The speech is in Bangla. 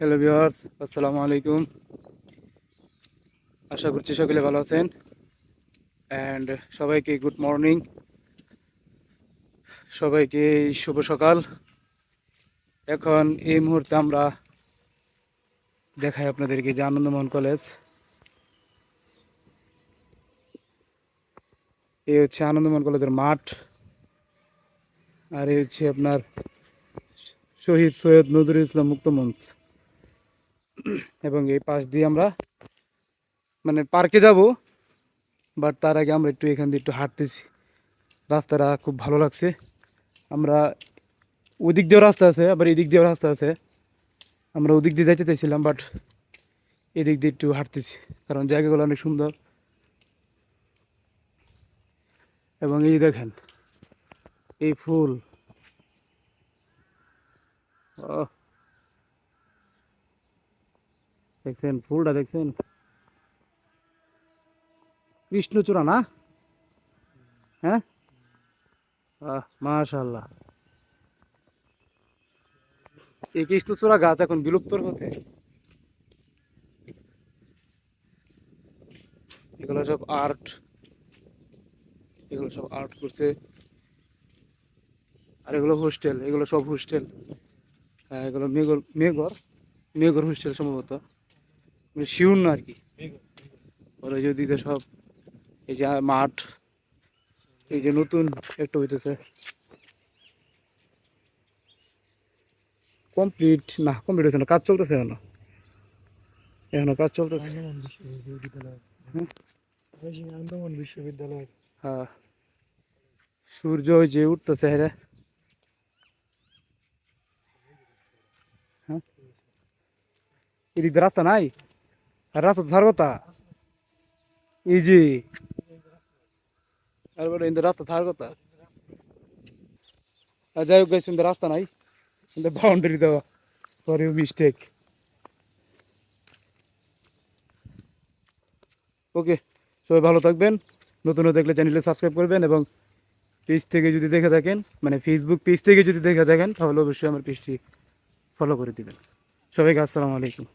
হ্যালো ভিউয়ার্স আসসালামু আলাইকুম আশা করছি সকলে ভালো আছেন। অ্যান্ড সবাইকে গুড মর্নিং সবাইকে শুভ সকাল। এখন এই মুহূর্তে আমরা দেখাই আপনাদেরকে যে আনন্দমোহন কলেজ। এই হচ্ছে আনন্দমোহন কলেজের মাঠ। আর এই হচ্ছে আপনার শহীদ সৈয়দ নজরুল ইসলাম মুক্ত মঞ্চ। এবং এই পাশ দিয়ে আমরা মানে পার্কে যাব বাট তার আগে আমরা একটু এখান দিয়ে একটু হাঁটতেছি। রাস্তাটা খুব ভালো লাগছে। আমরা ওদিক দিয়েও রাস্তা আছে, আবার এদিক দিয়েও রাস্তা আছে। আমরা ওদিক দিয়ে যাইতে চাইছিলাম বাট এদিক দিয়ে একটু হাঁটতেছি, কারণ জায়গাগুলো অনেক সুন্দর। এবং এই দেখেন, এই ফুল। ও দেখছেন, ফুলটা দেখছেন? কৃষ্ণচূড়া না? হ্যাঁ? মাশাল্লাহ এই কৃষ্ণচূড়া গাছ এখন বিলুপ্ত হচ্ছে এগুলো সব আর্ট। এগুলো সব আর্ট করছে। আর এগুলো হোস্টেল, এগুলো সব হোস্টেল। হ্যাঁ এগুলো মেঘর মেঘর মেঘর হোস্টেল সম্ভবত। শিউর না আর কি। ওর ওই যে ওদিকে সব এই যে মাঠ এই যে নতুন একটা হইতেছে। কমপ্লিট না কমপ্লিট হয়েছে না কাজ চলতেছে এখনও। এখনও কাজ চলতেছে। আন্দামান বিশ্ববিদ্যালয়। হ্যাঁ। সূর্য যে উঠতেছে হ্যাঁ হ্যাঁ। এদিক রাস্তা নাই? রাস্তা তো ধার কথা এই যে রাস্তা ধার কথা আর যাই হোক গাইছে রাস্তা নাই বাউন্ডারি দেওয়া। ফর ইউ মিস্টেক ওকে সবাই ভালো থাকবেন। নতুন দেখলে চ্যানেলে সাবস্ক্রাইব করবেন এবং পেজ থেকে যদি দেখে থাকেন মানে ফেসবুক পেজ থেকে যদি দেখে থাকেন, তাহলে অবশ্যই আমার পেজটি ফলো করে দিবেন। সবাইকে আসসালামু আলাইকুম।